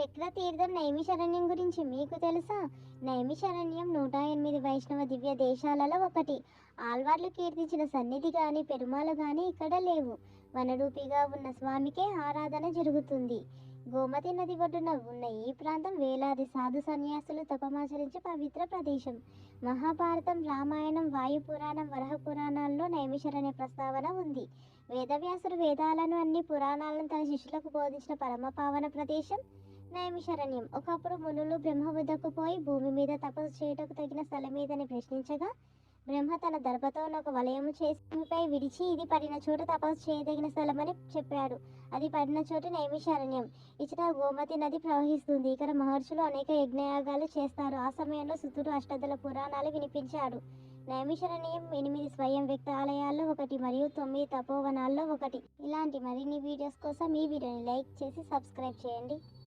చక్రతీర్థం నైమిషరణ్యం గురించి మీకు తెలుసా? నైమిషరణ్యం నూట ఎనిమిది వైష్ణవ దివ్య దేశాలలో ఒకటి. ఆల్వార్లు కీర్తించిన సన్నిధి కానీ పెరుమాలు కానీ ఇక్కడ లేవు. వనరూపిగా ఉన్న స్వామికే ఆరాధన జరుగుతుంది. గోమతి నది ఒడ్డున ఉన్న ఈ ప్రాంతం వేలాది సాధు సన్యాసులు తపమాచరించే పవిత్ర ప్రదేశం. మహాభారతం రామాయణం వాయు పురాణం వరహ పురాణాల్లో నైమిషరణ్య ప్రస్తావన ఉంది. వేదవ్యాసుడు వేదాలను అన్ని పురాణాలను తన శిష్యులకు బోధించిన పరమ పావన ప్రదేశం. నైమిషరణ్యం ఒకప్పుడు మునులు బ్రహ్మ వద్దకు పోయి భూమి మీద తపస్సు చేయటకు తగిన స్థలం మీదని ప్రశ్నించగా బ్రహ్మ తన దర్భతో ఒక వలయము చేసి భూమిపై విడిచి ఇది పడిన చోట తపస్సు చేయదగిన స్థలమని చెప్పాడు. అది పడిన చోటు నైమిషారణ్యం ఇచ్చట గోమతి నది ప్రవహిస్తుంది. ఇక్కడ మహర్షులు అనేక యజ్ఞయాగాలు చేస్తారు. ఆ సమయంలో సుతుడు అష్టదల పురాణాలు వినిపించాడు. నైమిషరణీయం ఎనిమిది స్వయం వ్యక్త ఆలయాల్లో ఒకటి మరియు తొమ్మిది తపోవనాల్లో ఒకటి. ఇలాంటి మరిన్ని వీడియోస్ కోసం ఈ వీడియోని లైక్ చేసి సబ్స్క్రైబ్ చేయండి.